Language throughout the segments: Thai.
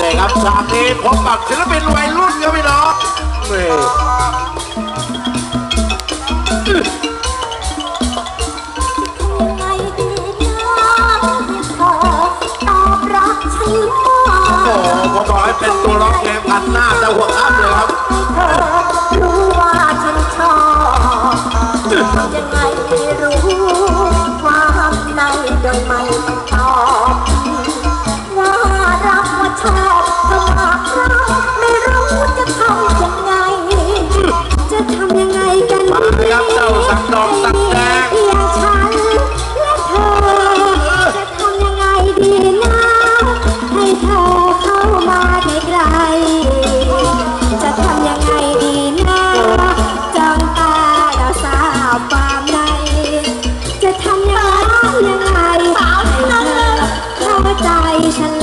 นี่ครับสามนี้พบกับศิลปินวัยรุ่นครับพี่น้องนี่ตอบรักฉัน นะให้เธอเข้ามาใกล้จะทำยังไงดีนะจ้อตาเาสาวปามในจะทำยังไงยังไงให้เธอเข้าใจฉัน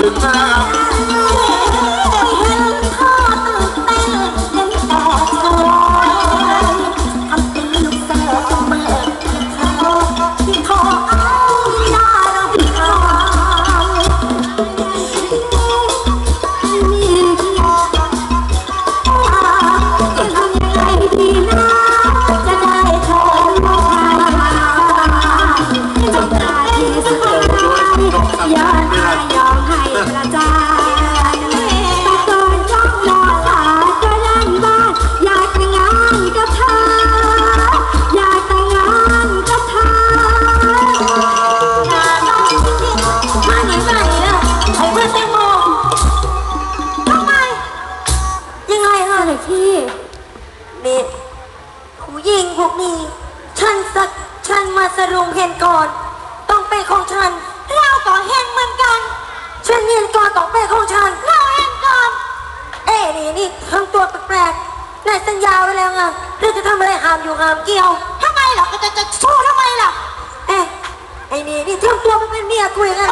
Goodbye. าได้แล้วไงเรื่องจะทำอะไรหามอยู่หามเกี่ยวทำไมล่ะก็จะจะชู้ทำไมล่ะเอ๊ะไอ้นี่นี่ยำตัวมัเป็นเมียกูอย่างนั้น